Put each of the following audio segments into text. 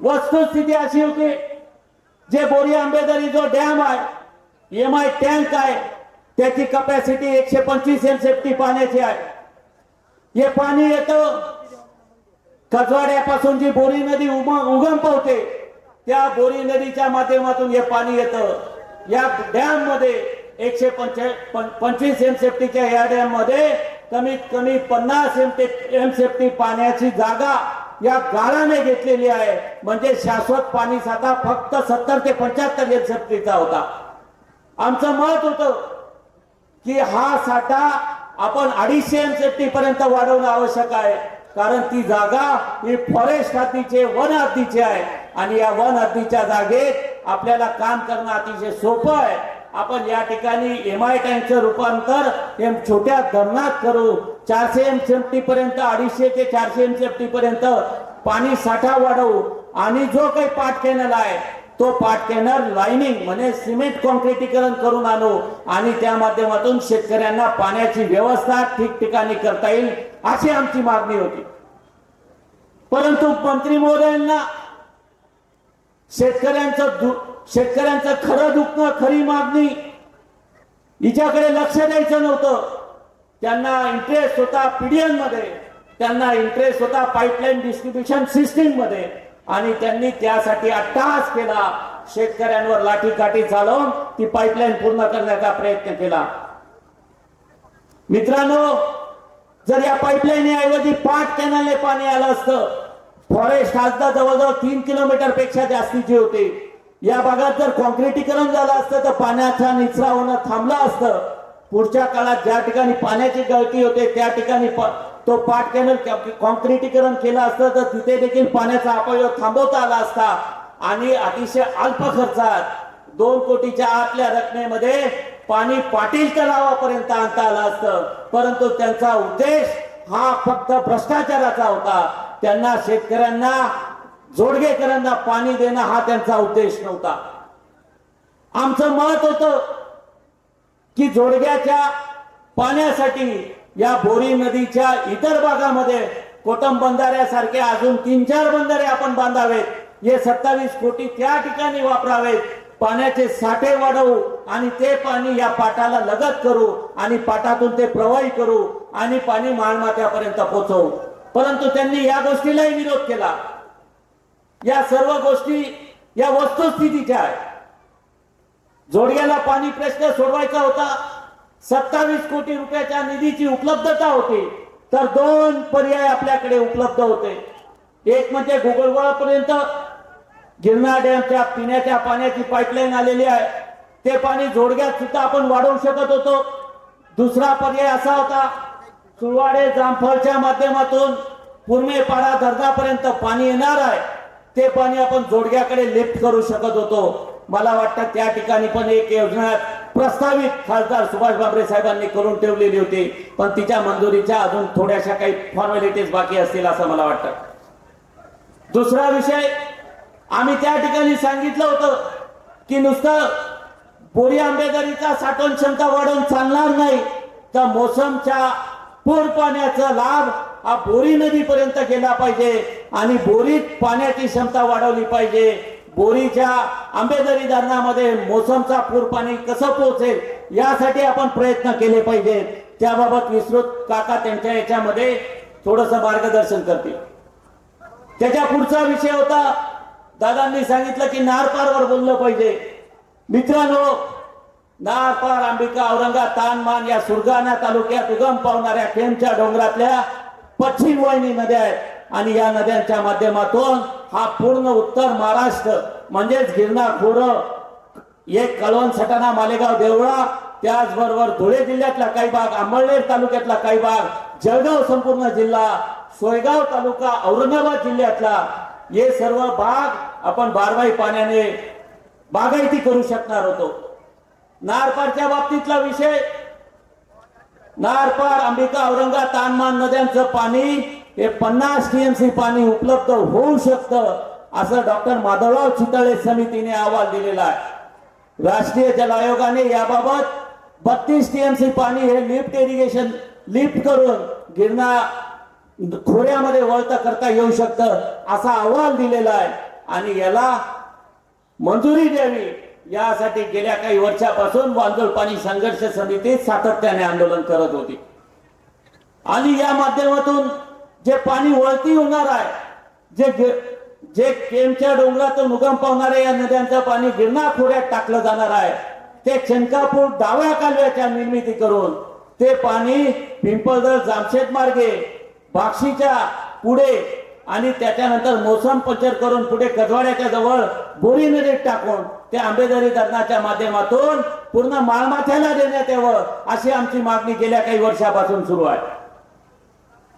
वस्तुस्थिती अशी होती जे बोरी आंबेदरी जो डॅम आहे एम आय टँक आहे त्याची कपॅसिटी एकशे पंचवीस एम सेफ्टी पाण्याची आहे. हे पाणी येतं कचवाड्यापासून जी बोरी नदी उम उगम पावते त्या बोरी नदीच्या माध्यमातून हे पाणी येतं. या डॅममध्ये एकशे पंचवीस एम सेफ्टीच्या या डॅममध्ये कमीत कमी पन्नास एम एम सेफ्टी पाण्याची जागा या गाळाने घेतलेली आहे. म्हणजे शाश्वत पाणी साठा फक्त सत्तर ते पंच्याहत्तर एम होता. आमचं मत होतं की हा साठा आपण अडीचशे एम सेफ्टी पर्यंत वाढवणं आवश्यक आहे. कारण ती जागा ही फॉरेस्ट हद्दीचे वन हद्दीचे आहे. आणि या वन हद्दीच्या जागेत आपल्याला काम करणं अतिशय सोपं आहे. आपण या ठिकाणी एम आय टँकचं रूपांतर एम छोट्या धरणात करू. चारशे एम सेफ्टी पर्यंत अडीचशे ते चारशे एम सेफ्टी पर्यंत पाणी साठा वाढवू. आणि जो काही पाठ कॅनल आहे तो पाठ कॅनल लाइनिंग म्हणजे सिमेंट कॉन्क्रिटीकरण करून आणू. आणि त्या माध्यमातून शेतकऱ्यांना पाण्याची व्यवस्था ठिकठिकाणी करता येईल अशी आमची मागणी होती. परंतु मंत्री महोदयांना शेतकऱ्यांचं शेतकऱ्यांचं खरं दुखणं खरी मागणी हिच्याकडे लक्ष द्यायचं नव्हतं. त्यांना इंटरेस्ट होता पीडीएनमध्ये त्यांना इंटरेस्ट होता पाईपलाईन डिस्ट्रीब्युशन सिस्टीममध्ये. आणि त्यांनी त्यासाठी अट्टास केला. शेतकऱ्यांवर लाठीकाठी चालवून ती पाईपलाईन पूर्ण करण्याचा प्रयत्न केला. मित्रांनो जर या पाईपलाईन ऐवजी पाच कॅनलने पाणी आलं असतं फॉरेस्ट आजदा जवळजवळ तीन किलोमीटरपेक्षा जास्तीची होती. या भागात जर कॉन्क्रिटीकरण झालं असतं तर पाण्याचा निचरा होणं थांबलं असतं. पुढच्या काळात ज्या ठिकाणी पाण्याची गळती होते त्या ठिकाणी तो पाट कॅनल कॉन्क्रिटीकरण केलं असतं तर तिथे देखील पाण्याचा अपयोग थांबवता आला असता. आणि अतिशय अल्प खर्चात दोन कोटीच्या आतल्या रकमेमध्ये पाणी पाटील तलावापर्यंत आणता आलं असतं. परंतु त्यांचा उद्देश हा फक्त भ्रष्टाचाराचा होता. त्यांना शेतकऱ्यांना जोडगेकरांना पाणी देणं हा त्यांचा उद्देश नव्हता. आमचं मत होत की जोडग्याच्या पाण्यासाठी या बोरी नदीच्या इतर भागामध्ये कोटम बंधाऱ्यासारखे अजून तीन चार बंधारे आपण बांधावेत. हे सत्तावीस कोटी त्या ठिकाणी वापरावेत. पाण्याचे साठे वाढवू आणि ते पाणी या पाटाला लगत करू आणि पाटातून ते प्रवाही करू आणि पाणी माळमाथ्यापर्यंत पोहोचवू. परंतु त्यांनी या गोष्टीलाही विरोध केला. या सर्व गोष्टी या वस्तुस्थितीच्या आहेत जोडग्याला पाणी प्रश्न सोडवायचा होता. सत्तावीस कोटी रुपयाच्या निधीची उपलब्धता होती. तर दोन पर्याय आपल्याकडे उपलब्ध होते. एक म्हणजे गुगलगोळापर्यंत गिरणा डॅमच्या पिण्याच्या पाण्याची पाईपलाईन आलेली आहे. ते पाणी जोडग्यात सुद्धा आपण वाढवू शकत होतो. दुसरा पर्याय असा होता. सुरवाडे जामफळच्या माध्यमातून पूर्वेपाडा पाडा धरणापर्यंत पाणी येणार आहे. ते पाणी आपण जोडग्याकडे लिफ्ट करू शकत होतो. मला वाटतं त्या ठिकाणी पण एक योजना प्रस्तावित खासदार सुभाष बाबरे साहेबांनी करून ठेवलेली होती. पण तिच्या मंजुरीच्या अजून थोड्याशा काही फॉर्मॅलिटीज बाकी असतील असं मला वाटतं. दुसरा विषय आम्ही त्या ठिकाणी सांगितलं होतं की नुसतं बोरी आंबेदरीचा साठवण क्षमता वाढवून चालणार नाही तर मोसमच्या पूर पाण्याचा लाभ हा बोरी नदीपर्यंत गेला पाहिजे आणि बोरीत पाण्याची क्षमता वाढवली पाहिजे. बोरीच्या आंबेदरी धरणामध्ये मोसमचा पूर पाणी कसं पोहोचेल यासाठी आपण प्रयत्न केले पाहिजे. त्याबाबत विस्तृत काका त्यांच्या याच्यामध्ये थोडस मार्गदर्शन करतील. त्याच्या पुढचा विषय होता दादांनी सांगितलं की नारपारवर बोललं पाहिजे. मित्रांनो नारपार अंबिका औरंगा तानमान या सुरगाणा तालुक्यात उगम पावणाऱ्या खेमच्या डोंगरातल्या पश्चिम वाहिनी नद्या आहेत. आणि या नद्यांच्या माध्यमातून हा पूर्ण उत्तर महाराष्ट्र म्हणजेच गिरणार खोरं एक कळवण सटाणा मालेगाव देवळा त्याचबरोबर धुळे जिल्ह्यातला काही भाग अंबळनेर तालुक्यातला काही भाग जळगाव संपूर्ण जिल्हा सोयगाव तालुका औरंगाबाद जिल्ह्यातला हे सर्व भाग आपण बारवाई पाण्याने बागायती करू शकणार होतो. नारपारच्या बाबतीतला विषय नारपार अंबिका औरंगा तानमान नद्यांचं पाणी हे पन्नास टीएमसी पाणी उपलब्ध होऊ शकतं असं डॉक्टर माधवराव चितळे समितीने अहवाल दिलेला आहे. राष्ट्रीय जल आयोगाने याबाबत बत्तीस टीएमसी पाणी हे लिफ्ट इरिगेशन लिफ्ट करून गिरणा खोऱ्यामध्ये वळता करता येऊ शकतं असा अहवाल दिलेला आहे. आणि याला मंजुरी द्यावी. यासाठी गेल्या काही वर्षापासून वांजळ पाणी संघर्ष समिती सातत्याने आंदोलन करत होती. आणि या माध्यमातून जे पाणी वळती होणार आहे जे जे केमच्या डोंगरातून उगम पावणाऱ्या या नद्यांचं पाणी गिरणा खोऱ्यात टाकलं जाणार आहे ते चंकापूर डाव्या कालव्याच्या निर्मिती करून ते पाणी पिंपळदर जामशेद मार्गे बाक्षीच्या पुढे आणि त्याच्यानंतर मोसम पंचर करून पुढे कदवाड्याच्या जवळ बोरी नदीत टाकून ते आंबेदरी धरणाच्या माध्यमातून पूर्ण माळमाथ्याला देण्यात यावं अशी आमची मागणी गेल्या काही वर्षापासून सुरू आहे.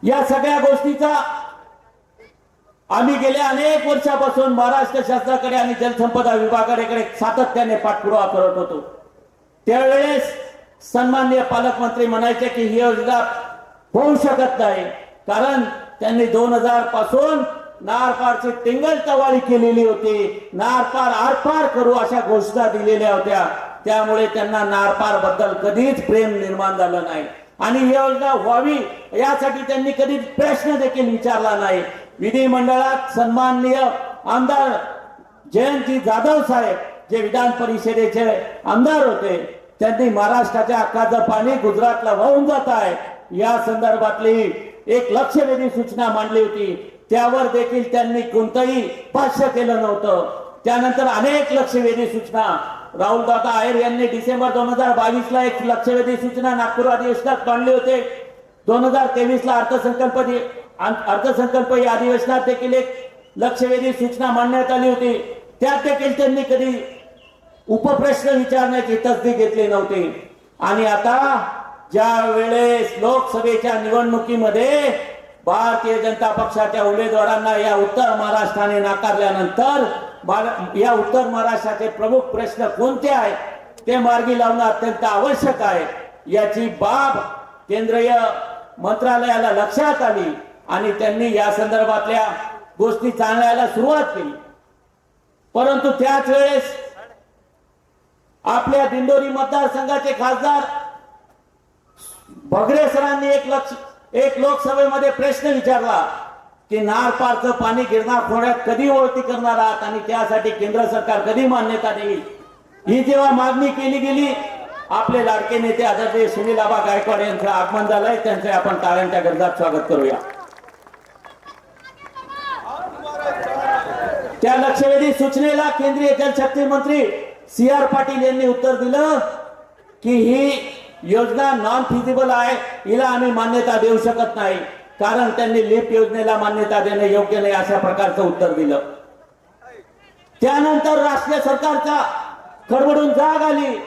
या सगळ्या गोष्टीचा आम्ही गेल्या अनेक वर्षापासून महाराष्ट्र शासनाकडे आणि जलसंपदा विभागाकडे सातत्याने पाठपुरावा करत होतो. त्यावेळेस सन्माननीय पालकमंत्री म्हणायचे की ही योजना होऊ शकत नाही कारण त्यांनी दोन हजारपासून नारपारची टिंगल तवाळी केलेली होती. नारपार आरपार करू अशा घोषणा दिलेल्या होत्या. त्यामुळे त्यांना नारपारबद्दल कधीच प्रेम निर्माण झालं नाही. आणि ही योजना व्हावी यासाठी त्यांनी कधीच प्रश्न देखील विचारला नाही. विधिमंडळात सन्माननीय आमदार जयंती जाधव साहेब जे विधान परिषदेचे आमदार होते त्यांनी महाराष्ट्राच्या हक्काचं पाणी गुजरातला वाहून जात आहे. या संदर्भातली एक लक्षवेधी सूचना मांडली होती. त्यावर देखील त्यांनी कोणतंही भाष्य केलं नव्हतं. त्यानंतर अनेक लक्षवेधी सूचना. राहुल दादा आयर यांनी डिसेंबर दोन हजार बावीस ला एक लक्षवेधी सूचना नागपूर अधिवेशनात मांडले होते. दोन हजार तेवीस ला अर्थसंकल्प अर्थसंकल्प या अधिवेशनात देखील एक लक्षवेधी सूचना मांडण्यात आली होती. त्यात देखील त्यांनी कधी उपप्रश्न विचारण्याची तसदी घेतली नव्हती. आणि आता ज्या वेळेस लोकसभेच्या निवडणुकीमध्ये भारतीय जनता पक्षाच्या उमेदवारांना या उत्तर महाराष्ट्राने नाकारल्यानंतर या उत्तर महाराष्ट्राचे प्रमुख प्रश्न कोणते आहेत? ते मार्गी लावणं अत्यंत आवश्यक आहे. याची बाब केंद्रीय मंत्रालयाला लक्षात आली आणि त्यांनी या संदर्भातल्या गोष्टी चालण्याला सुरुवात केली. परंतु त्याच वेळेस आपल्या दिंडोरी मतदारसंघाचे खासदार भगरे सरांनी एक लक्ष एक लोकसभेमध्ये प्रश्न विचारला की नारपारचं पाणी गिरणार खोऱ्यात कधी ओळखी करणार आहात आणि त्यासाठी केंद्र सरकार कधी मान्यता देईल? ही जेव्हा मागणी केली गेली आपले लाडके नेते आदरणीय सुनील आबा गायकवाड यांचं आगमन झालंय. त्यांचे आपण टाळ्यांच्या गरजात स्वागत करूया. त्या लक्षवेधी सूचनेला केंद्रीय जलशक्ती मंत्री सी आर पाटील यांनी उत्तर दिलं की ही योजना नॉन फिजिबल आहे हिला आम्ही मान्यता देऊ शकत नाही. कारण त्यांनी लिफ्ट योजनेला मान्यता देणे योग्य नाही अशा प्रकारचं उत्तर दिलं. त्यानंतर राष्ट्रीय सरकारचा खडबडून जाग आली.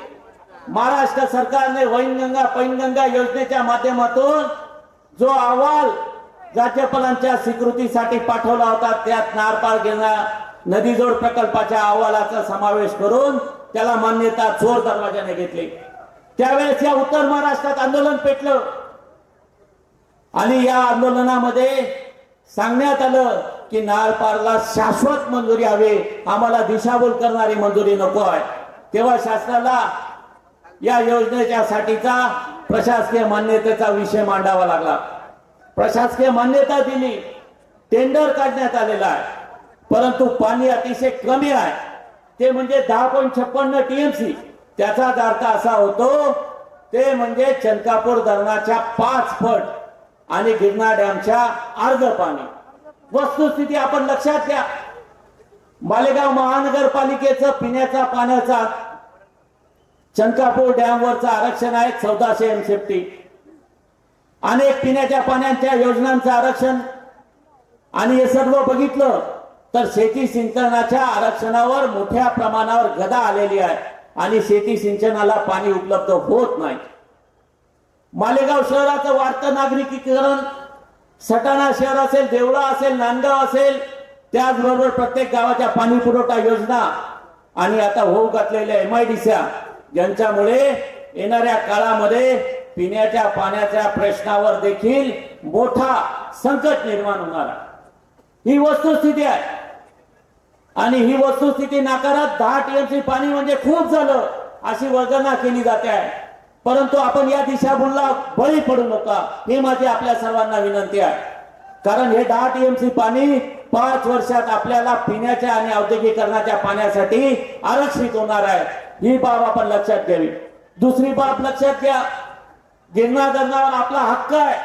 महाराष्ट्र सरकारने वैनगंगा पैनगंगा योजनेच्या माध्यमातून जो अहवाल राज्यपालांच्या स्वीकृतीसाठी पाठवला होता त्यात नारपार गिरणा नदीजोड प्रकल्पाच्या अहवालाचा समावेश करून त्याला मान्यता चोर दरवाजाने घेतली. त्यावेळेस या उत्तर महाराष्ट्रात आंदोलन पेटलं. आणि या आंदोलनामध्ये सांगण्यात आलं की नारपारला शाश्वत मंजुरी हवी आम्हाला दिशाभूल करणारी मंजुरी नको आहे. तेव्हा शासनाला या योजनेच्या साठीचा प्रशासकीय मान्यतेचा विषय मांडावा लागला. प्रशासकीय मान्यता दिली टेंडर काढण्यात आलेला आहे. परंतु पाणी अतिशय कमी आहे. ते म्हणजे दहा पॉईंट छप्पन्न टीएमसी. त्याचाच अर्थ असा होतो ते म्हणजे चंकापूर धरणाच्या पाच फट आणि गिरणा डॅमच्या अर्ध पाणी. वस्तुस्थिती आपण लक्षात घ्या. मालेगाव महानगरपालिकेचं पिण्याचा पाण्याचा चंकापूर डॅमवरचं आरक्षण आहे चौदाशे एमसेफ्टी अनेक पिण्याच्या पाण्याच्या योजनांचं आरक्षण. आणि हे सर्व बघितलं तर शेती सिंचनाच्या आरक्षणावर मोठ्या प्रमाणावर गदा आलेली आहे. आणि शेती सिंचनाला पाणी उपलब्ध होत नाही. मालेगाव शहराचं वाढतं नागरिकीकरण सटाणा शहर असेल देवळा असेल नांदगाव असेल त्याचबरोबर प्रत्येक गावाच्या पाणी पुरवठा योजना आणि आता होऊ घातलेल्या एम आय एमआयडीच्या ज्यांच्यामुळे येणाऱ्या काळामध्ये पिण्याच्या पाण्याच्या प्रश्नावर देखील मोठा संकट निर्माण होणार ही वस्तुस्थिती आहे. आणि ही वस्तुस्थिती नाकारत दहा टीएमसी पाणी म्हणजे खूप झालं. अशी वर्गना केली जाते. आहे परंतु आपण या दिशाभूलला बळी पडू नका. ही माझी आपल्या सर्वांना विनंती आहे. कारण हे दहा टीएमसी पाणी पाच वर्षात आपल्याला पिण्याच्या आणि औद्योगिकरणाच्या पाण्यासाठी आरक्षित होणार आहे. ही बाब आपण लक्षात घ्यावी. दुसरी बाब लक्षात घ्या. गिरणा धरणावर आपला हक्क आहे.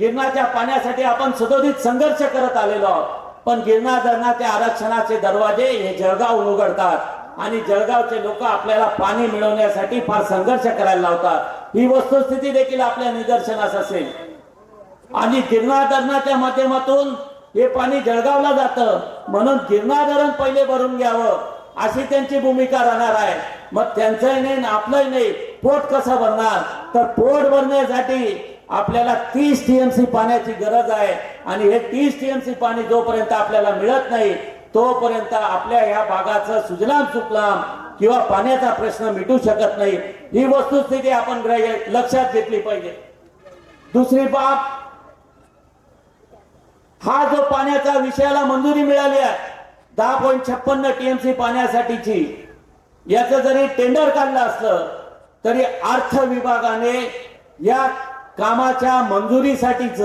गिरणाच्या पाण्यासाठी आपण सदोदित संघर्ष करत आलेलो आहोत. पण गिरणा ते आरक्षणाचे दरवाजे हे जळगाव उघडतात. आणि जळगावचे लोक आपल्याला पाणी मिळवण्यासाठी फार संघर्ष करायला लावतात. ही वस्तुस्थिती देखील आपल्या निदर्शनास असेल. आणि गिरणा धरणाच्या माध्यमातून हे पाणी जळगावला जातं. म्हणून गिरणा धरण पहिले भरून घ्यावं. अशी त्यांची भूमिका राहणार आहे. मग त्यांचंही नाही आपलंही नाही. पोट कसं भरणार? तर पोट भरण्यासाठी आपल्याला तीस टीएमसी पाण्याची गरज आहे. आणि हे तीस टीएमसी पाणी जोपर्यंत आपल्याला मिळत नाही तोपर्यंत आपल्या ह्या भागाचं सुजलाम सुकलाम किंवा पाण्याचा प्रश्न मिटू शकत नाही. ही वस्तुस्थिती आपण ग्राह्य लक्षात घेतली पाहिजे. दुसरी बाब हा जो पाण्याचा विषयाला मंजुरी मिळाली आहे दहा पॉईंट छप्पन्न टीएमसी पाण्यासाठीची याचं जरी टेंडर काढलं असलं तरी अर्थ विभागाने या कामाच्या मंजुरीसाठीच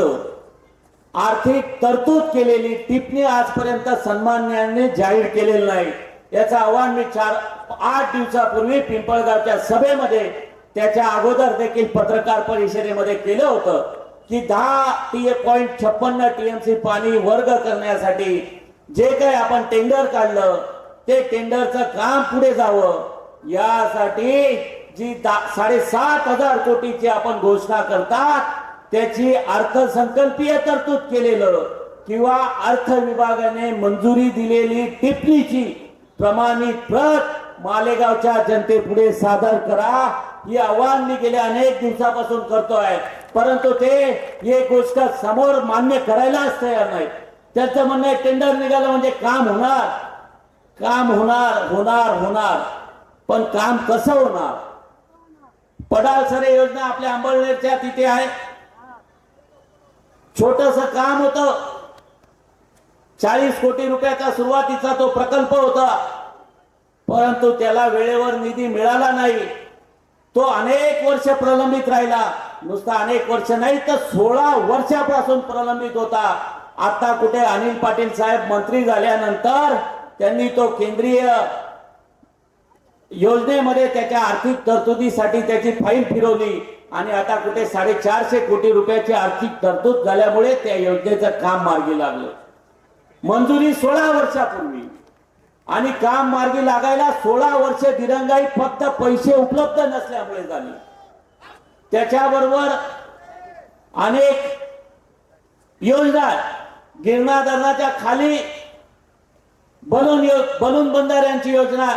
आर्थिक तरतूद केलेली टिप्पणी आजपर्यंत सन्मान्याने जाहीर केलेलं नाही. याचं आव्हान मी चार आठ दिवसापूर्वी पिंपळगावच्या सभेमध्ये त्याच्या अगोदर देखील पत्रकार परिषदेमध्ये केलं होतं की दहा टी पॉईंट छप्पन्न टीएमसी पाणी वर्ग करण्यासाठी जे काही आपण टेंडर काढलं ते टेंडरचं काम पुढे जावं. यासाठी जी दा- साडेसात हजार कोटीची आपण घोषणा करतात त्याची अर्थसंकल्पीय तरतूद केलेलं किंवा अर्थ विभागाने मंजुरी दिलेली टिप्पणीची प्रमाणित प्रत मालेगावच्या जनतेपुढे सादर करा. ही आव्हान मी गेल्या अनेक दिवसापासून करतोय. परंतु ते हे गोष्ट समोर मान्य करायलाच तयार नाही. त्यांचं म्हणणं आहे टेंडर निघालं म्हणजे काम होणार. काम होणार होणार होणार. पण काम कसं होणार? पडाळसरे योजना आपल्या अंबळनेरच्या तिथे आहे. छोटस काम होत. चाळीस कोटी रुपयाचा सुरुवातीचा तो प्रकल्प होता. परंतु त्याला वेळेवर निधी मिळाला नाही. तो अनेक वर्ष प्रलंबित राहिला. नुसता अनेक वर्ष नाही तर सोळा वर्षापासून प्रलंबित होता. आता कुठे अनिल पाटील साहेब मंत्री झाल्यानंतर त्यांनी तो केंद्रीय योजनेमध्ये त्याच्या आर्थिक तरतुदीसाठी त्याची फाईल फिरवली आणि आता कुठे साडेचारशे कोटी रुपयाची आर्थिक तरतूद झाल्यामुळे त्या योजनेचं काम मार्गी लागलं. मंजुरी सोळा वर्षापूर्वी. आणि काम मार्गी लागायला सोळा वर्ष दिरंगाई फक्त पैसे उपलब्ध नसल्यामुळे झाली. त्याच्याबरोबर अनेक योजना गिरणा धरणाच्या खाली बलून यो बलून बंधाऱ्यांची योजना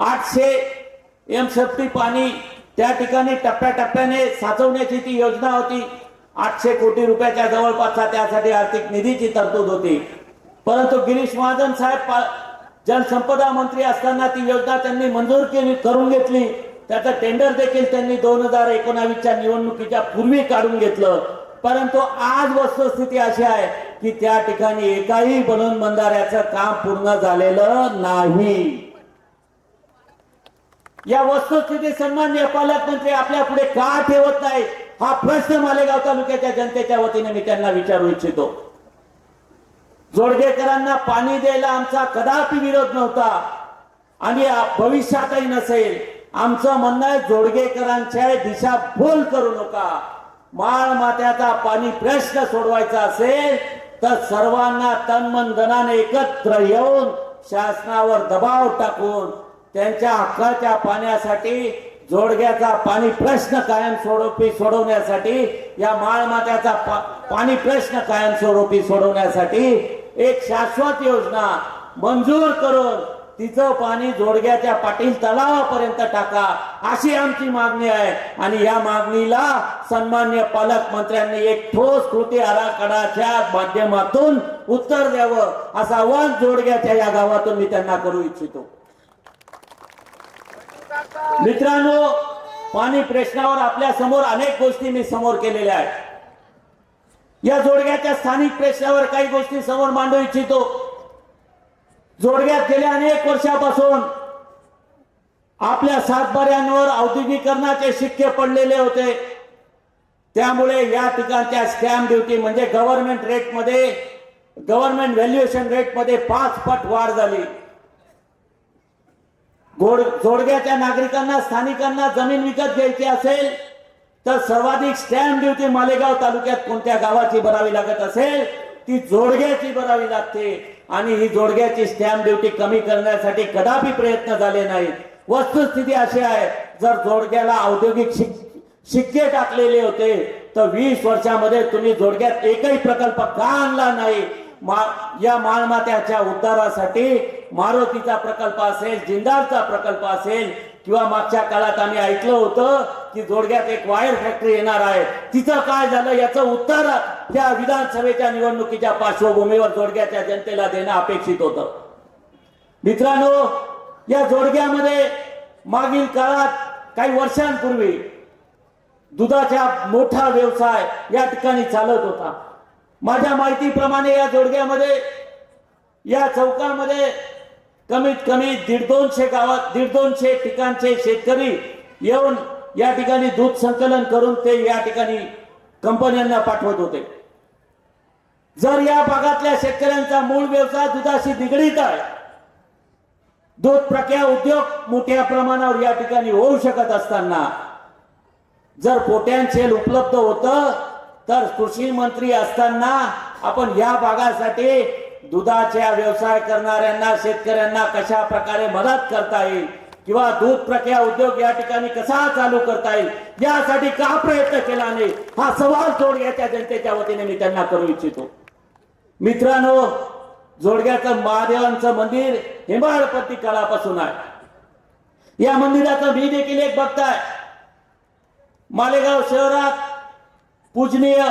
आठशे एम शक्ती पाणी त्या ठिकाणी टप्प्याटप्प्याने साचवण्याची ती योजना होती. आठशे कोटी रुपयाच्या जवळपासचा त्यासाठी आर्थिक निधीची तरतूद होती. परंतु गिरीश महाजन साहेब जलसंपदा मंत्री असताना ती योजना त्यांनी मंजूर केली करून घेतली. त्याचं टेंडर देखील त्यांनी दोन हजार एकोणावीसच्या निवडणुकीच्या पूर्वी काढून घेतलं. परंतु आज वस्तुस्थिती अशी आहे की त्या ठिकाणी एकाही बनवून बंधाऱ्याचं काम पूर्ण झालेलं नाही. या वस्तुस्थिती सन्मान्य पालकमंत्री आपल्या पुढे का ठेवत नाही? हा प्रश्न मालेगाव तालुक्याच्या जनतेच्या वतीने मी त्यांना विचारू इच्छितो. जोडगेकरांना पाणी द्यायला आमचा कदापि विरोध नव्हता. आणि भविष्यातही नसेल. आमचं म्हणणं आहे जोडगेकरांच्या दिशाभूल करू नका. माळ मात्याचा पाणी प्रश्न सोडवायचा असेल तर सर्वांना तन मन धनाने एकत्र येऊन शासनावर दबाव टाकून त्यांच्या हक्काच्या पाण्यासाठी जोडग्याचा पाणी प्रश्न कायम स्वरूपी सोडवण्यासाठी या माळमात्याचा पा- पाणी प्रश्न कायम स्वरूपी सोडवण्यासाठी एक शाश्वत योजना मंजूर करून तिचं पाणी जोडग्याच्या पाटील तलावापर्यंत टाका अशी आमची मागणी आहे. आणि या मागणीला सन्मान्य पालकमंत्र्यांनी एक ठोस कृती आराखडाच्या माध्यमातून उत्तर द्यावं असं आव्हान जोडग्याच्या या गावातून मी त्यांना करू इच्छितो. मित्रांनो पाणी प्रश्नावर आपल्यासमोर अनेक गोष्टी मी समोर केलेल्या आहेत. या जोडग्याच्या स्थानिक प्रश्नावर काही गोष्टी समोर मांडू इच्छितो. जोडग्यात गेल्या अनेक वर्षापासून आपल्या सातबाऱ्यांवर औद्योगिकरणाचे शिक्के पडलेले होते. त्यामुळे या ठिकाणच्या स्कॅम ड्युटी म्हणजे गव्हर्नमेंट रेटमध्ये गव्हर्नमेंट व्हॅल्युएशन रेटमध्ये पाच पट वाढ झाली. गोड जोडग्याच्या नागरिकांना स्थानिकांना जमीन विकत घ्यायची असेल तर सर्वाधिक स्टॅम्प ड्युटी मालेगाव तालुक्यात कोणत्या गावाची भरावी लागत असेल ती जोडग्याची भरावी लागते. आणि ही जोडग्याची स्टॅम्प ड्युटी कमी करण्यासाठी कदापि प्रयत्न झाले नाहीत. वस्तुस्थिती अशी आहे जर जोडग्याला औद्योगिक शिक शिक्के टाकलेले होते तर वीस वर्षामध्ये तुम्ही जोडग्यात एकही प्रकल्प का आणला नाही? मा या मालमात्याच्या उद्धारासाठी मारुतीचा प्रकल्प असेल जिंदालचा प्रकल्प असेल किंवा मागच्या काळात आम्ही ऐकलं होतं की जोडग्यात एक वायर फॅक्टरी येणार आहे. तिचं काय झालं? याचं उत्तर या विधानसभेच्या निवडणुकीच्या पार्श्वभूमीवर जोडग्याच्या जनतेला देणं अपेक्षित होतं. मित्रांनो या जोडग्यामध्ये मागील काळात काही वर्षांपूर्वी दुधाचा मोठा व्यवसाय या ठिकाणी चालत होता. माझ्या माहितीप्रमाणे या जोडग्यामध्ये या चौकामध्ये कमीत कमी दीड दोनशे गावात दीड दोनशे ठिकाणचे शेतकरी येऊन या ठिकाणी दूध संकलन करून ते या ठिकाणी कंपन्यांना पाठवत होते. जर या भागातल्या शेतकऱ्यांचा मूळ व्यवसाय दुधाशी निगडीत आहे दूध प्रक्रिया उद्योग मोठ्या प्रमाणावर या ठिकाणी होऊ शकत असताना जर पोटॅन्शियल उपलब्ध होतं तर कृषी मंत्री असताना आपण या भागासाठी दुधाच्या व्यवसाय करणाऱ्यांना शेतकऱ्यांना कशा प्रकारे मदत करता येईल किंवा दूध प्रक्रिया उद्योग या ठिकाणी कसा चालू करता येईल यासाठी का प्रयत्न केला नाही? हा सवाल जोडग्याच्या जनतेच्या वतीने मी त्यांना करू इच्छितो. मित्रांनो जोडग्याचं महादेवांचं मंदिर हिमाळपती काळापासून आहे. या मंदिराचं मी देखील एक भक्त आहे. मालेगाव शहरात पूजनीय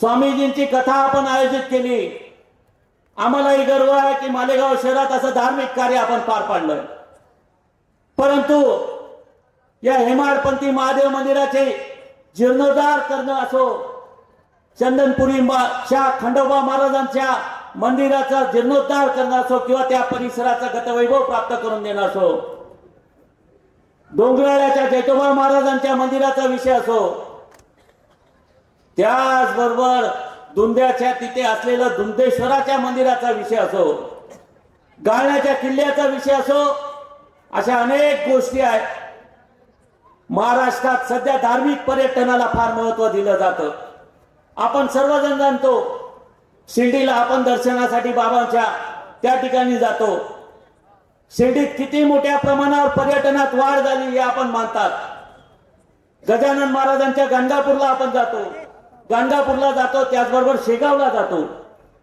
स्वामीजींची कथा आपण आयोजित केली. आम्हालाही गर्व आहे की मालेगाव शहरात असं धार्मिक कार्य आपण पार पाडलं परंतु या हेमाडपंथी महादेव मंदिराचे जीर्णोद्धार करणं असो चंदनपुरी मा- च्या खंडोबा महाराजांच्या मंदिराचा जीर्णोद्धार करणं असो किंवा त्या परिसराचा गतवैभव प्राप्त करून देणं असो डोंगराळ्याच्या जैतोबा महाराजांच्या मंदिराचा विषय असो त्याचबरोबर दुंद्याच्या तिथे असलेलं दुंदेश्वराच्या मंदिराचा विषय असो गाळण्याच्या किल्ल्याचा विषय असो अशा अनेक गोष्टी आहेत. महाराष्ट्रात सध्या धार्मिक पर्यटनाला फार महत्त्व दिलं जातं. आपण सर्वजण जाणतो शिर्डीला आपण दर्शनासाठी बाबांच्या त्या ठिकाणी जातो. शिर्डीत किती मोठ्या प्रमाणावर पर्यटनात वाढ झाली हे आपण मानतात. गजानन महाराजांच्या गंगापूरला आपण जातो. गाणगापूरला जातो त्याचबरोबर शेगावला जातो.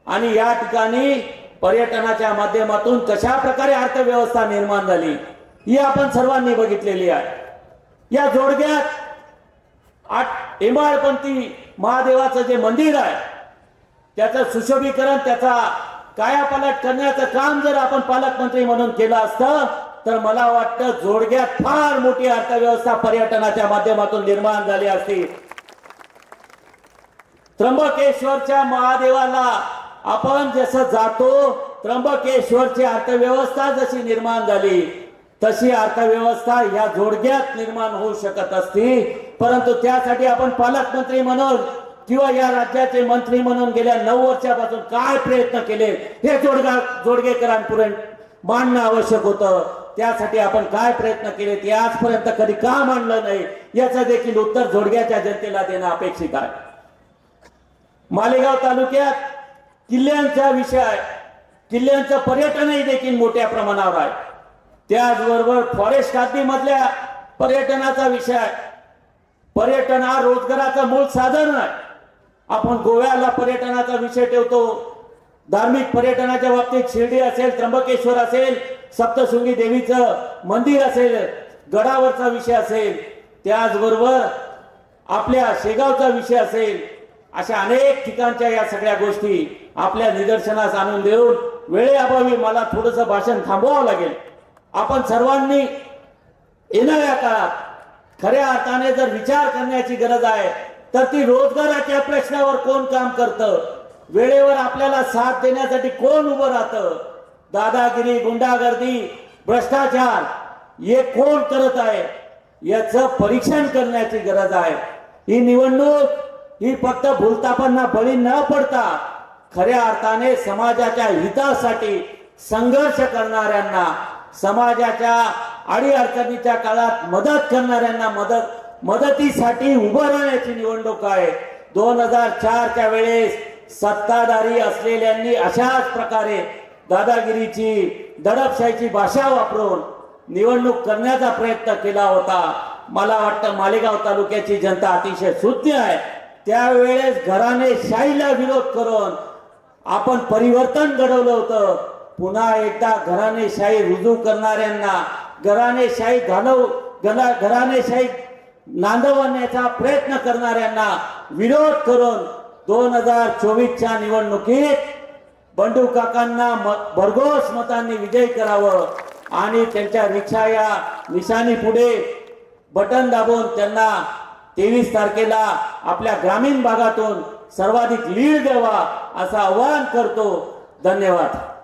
आणि या ठिकाणी पर्यटनाच्या माध्यमातून कशा प्रकारे अर्थव्यवस्था निर्माण झाली ही आपण सर्वांनी बघितलेली आहे. या जोडग्यात आठ इमाळपंथी महादेवाचं जे मंदिर आहे त्याचं सुशोभीकरण त्याचा कायापालट करण्याचं काम जर आपण पालकमंत्री म्हणून केलं असतं तर मला वाटतं जोडग्यात फार मोठी अर्थव्यवस्था पर्यटनाच्या माध्यमातून निर्माण झाली असती. त्र्यंबकेश्वरच्या महादेवाला आपण जसं जातो त्र्यंबकेश्वरची अर्थव्यवस्था जशी निर्माण झाली तशी अर्थव्यवस्था या जोडग्यात निर्माण होऊ शकत असती. परंतु त्यासाठी आपण पालकमंत्री म्हणून किंवा या राज्याचे मंत्री म्हणून गेल्या नऊ वर्षापासून काय प्रयत्न केले हे जोडगा जोडगेकरांपुढे मांडणं आवश्यक होतं. त्यासाठी आपण काय प्रयत्न केले ते आजपर्यंत कधी का मांडलं नाही याचं देखील उत्तर जोडग्याच्या जनतेला देणं अपेक्षित आहे. मालेगाव तालुक्यात किल्ल्यांचा विषय आहे किल्ल्यांचं पर्यटनही देखील मोठ्या प्रमाणावर आहे. त्याचबरोबर फॉरेस्ट मधल्या पर्यटनाचा विषय आहे पर्यटन हा रोजगाराचं मूळ साधन आहे. आपण गोव्याला पर्यटनाचा विषय ठेवतो. धार्मिक पर्यटनाच्या बाबतीत शिर्डी असेल त्र्यंबकेश्वर असेल सप्तशृंगी देवीचं मंदिर असेल गडावरचा विषय असेल त्याचबरोबर आपल्या शेगावचा विषय असेल अशा अनेक ठिकाणच्या या सगळ्या गोष्टी आपल्या निदर्शनास आणून देऊन वेळेअभावी मला थोडंसं भाषण थांबवावं लागेल. आपण सर्वांनी येणाऱ्या काळात खऱ्या अर्थाने जर विचार करण्याची गरज आहे तर ती रोजगाराच्या प्रश्नावर कोण काम करतं? वेळेवर आपल्याला साथ देण्यासाठी कोण उभं राहतं? दादागिरी गुंडागर्दी भ्रष्टाचार हे कोण करत आहे? याचं परीक्षण करण्याची गरज आहे. ही निवडणूक ही फक्त भूलतापांना बळी न पडता खऱ्या अर्थाने समाजाच्या हितासाठी संघर्ष करणाऱ्यांना समाजाच्या अडीअडचणीच्या काळात मदत करणाऱ्यांना मदत मदतीसाठी उभं राहण्याची निवडणूक आहे. दोन हजार चारच्या वेळेस सत्ताधारी असलेल्यांनी अशाच प्रकारे दादागिरीची दडपशाहीची भाषा वापरून निवडणूक करण्याचा प्रयत्न केला होता. मला वाटतं मालेगाव तालुक्याची जनता अतिशय सुज्ञ आहे. त्यावेळेस घराने शाहीला विरोध करून आपण परिवर्तन घडवलं होतं. पुन्हा एकदा घराने शाही रुजू करणाऱ्यांना घराने शाही घालव घरा घराणेशाही नांदवण्याचा प्रयत्न करणाऱ्यांना विरोध करून दोन हजार चोवीसच्या निवडणुकीत बंडू काकांना म- भरघोस मतांनी विजय करावं आणि त्यांच्या रिक्षा या निशाणी पुढे बटन दाबून त्यांना तेवीस तारखेला आपल्या ग्रामीण भागातून सर्वाधिक लीड द्यावा असं आवाहन करतो. धन्यवाद.